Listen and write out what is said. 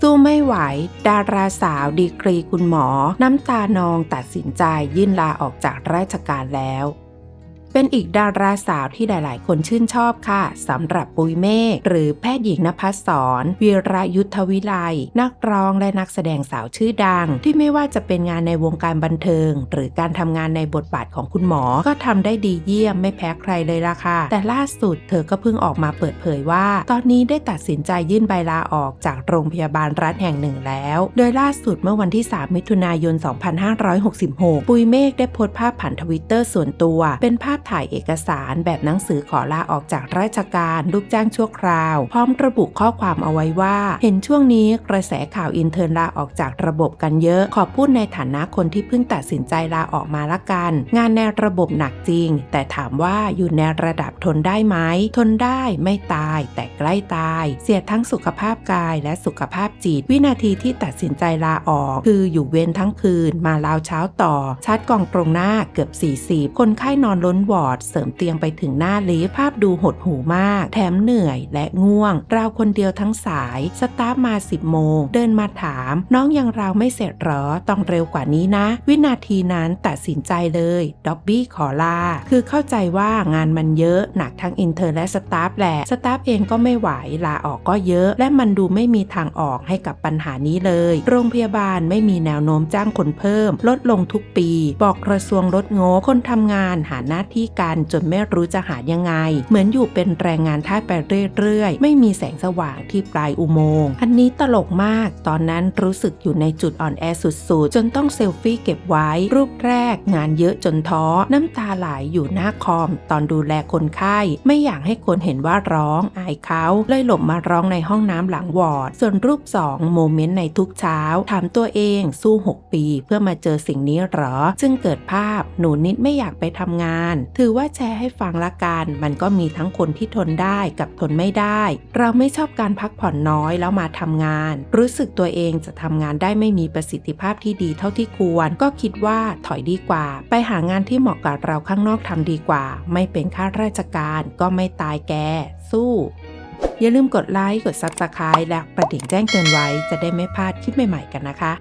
สู้ไม่ไหว ดาราสาวดีกรีคุณหมอ น้ำตานองตัดสินใจยื่นลาออกจากราชการแล้ว เป็นอีกดาราสาวที่หลาย ๆ คนชื่นชอบค่ะสำหรับปุยเมฆหรือแพทย์หญิงนภัสสรวีระยุทธวิไลนักร้องและนักแสดงสาวชื่อดัง ที่ไม่ว่าจะเป็นงานในวงการบันเทิง หรือการทำงานในบทบาทของคุณหมอ ก็ทำได้ดีเยี่ยมไม่แพ้ใครเลยล่ะค่ะ แต่ล่าสุดเธอก็เพิ่งออกมาเปิดเผยว่า ตอนนี้ได้ตัดสินใจยื่นใบลาออกจากโรงพยาบาลรัฐแห่งหนึ่งแล้ว โดยล่าสุดเมื่อวันที่ 3 มิถุนายน 2566 ปุยเมฆได้โพสต์ภาพผ่านทวิตเตอร์ส่วนตัว เป็นภาพถ่ายเอกสารแบบหนังสือขอลาออกจากราชการลูกจ้างชั่วคราว พร้อมระบุข้อความเอาไว้ว่า เห็นช่วงนี้กระแสข่าวอินเทอร์ลาออกจากระบบกันเยอะ ขอพูดในฐานะคนที่เพิ่งตัดสินใจลาออกมาละกัน งานในระบบหนักจริง แต่ถามว่าอยู่ในระดับทนได้ไหมทนได้ไม่ตาย แต่ใกล้ตาย เสียทั้งสุขภาพกายและสุขภาพจิต วินาทีที่ตัดสินใจลาออก คืออยู่เวรทั้งคืนมาลาวเช้าต่อชาร์จกล่องตรงหน้าเกือบ 40 คนไข้นอนล้นวอร์ดเสริมเตียงไปถึงหน้าลิฟต์ภาพดูหดหูมาก แถมเหนื่อยและง่วง ราวคนเดียวทั้งสาย สตาฟมา10โมง เดินมาถาม น้องยังราวไม่เสร็จหรอ ต้องเร็วกว่านี้นะ วินาทีนั้นตัดสินใจเลยด็อบบี้ขอลา คือเข้าใจว่างานมันเยอะหนักทั้งอินเทอร์และสตาฟแหละสตาฟเองก็ไม่ไหวลาออกก็เยอะ และมันดูไม่มีทางออกให้กับปัญหานี้เลย โรงพยาบาลไม่มีแนวโน้มจ้างคนเพิ่ม ลดลงทุกปี บอกกระทรวงลดงบคนทำงานหาหน้าที่กันจนไม่รู้จะหายังไง เหมือนอยู่เป็นแรงงานท่าไปเรื่อยๆ ไม่มีแสงสว่างที่ปลายอุโมงค์อันนี้ตลกมาก ตอนนั้นรู้สึกอยู่ในจุดอ่อนแอสุดๆ จนต้องเซลฟี่เก็บไว้ รูปแรกงานเยอะจนท้อ น้ำตาไหลอยู่หน้าคอม ตอนดูแลคนไข้ ไม่อยากให้คนเห็นว่าร้องอายเขาเลยหลบมาร้องในห้องน้ำหลังวอร์ด ส่วนรูป 2 โมเมนต์ในทุกเช้า ถามตัวเองสู้ 6 ปี เพื่อมาเจอสิ่งนี้หรอจึงเกิดภาพหนูนิดไม่อยากไปทำงานถือว่าแชร์ให้ฟังละกัน มันก็มีทั้งคนที่ทนได้กับทนไม่ได้ เราไม่ชอบการพักผ่อนน้อยแล้วมาทำงาน รู้สึกตัวเองจะทำงานได้ไม่มีประสิทธิภาพที่ดีเท่าที่ควร ก็คิดว่าถอยดีกว่า ไปหางานที่เหมาะกับเราข้างนอกทำดีกว่า ไม่เป็นข้าราชการก็ไม่ตายแก สู้อย่าลืมกดไลค์ กด Subscribe และกระดิ่งแจ้งเตือนไว้ จะได้ไม่พลาดคลิปใหม่ ๆ กันนะคะ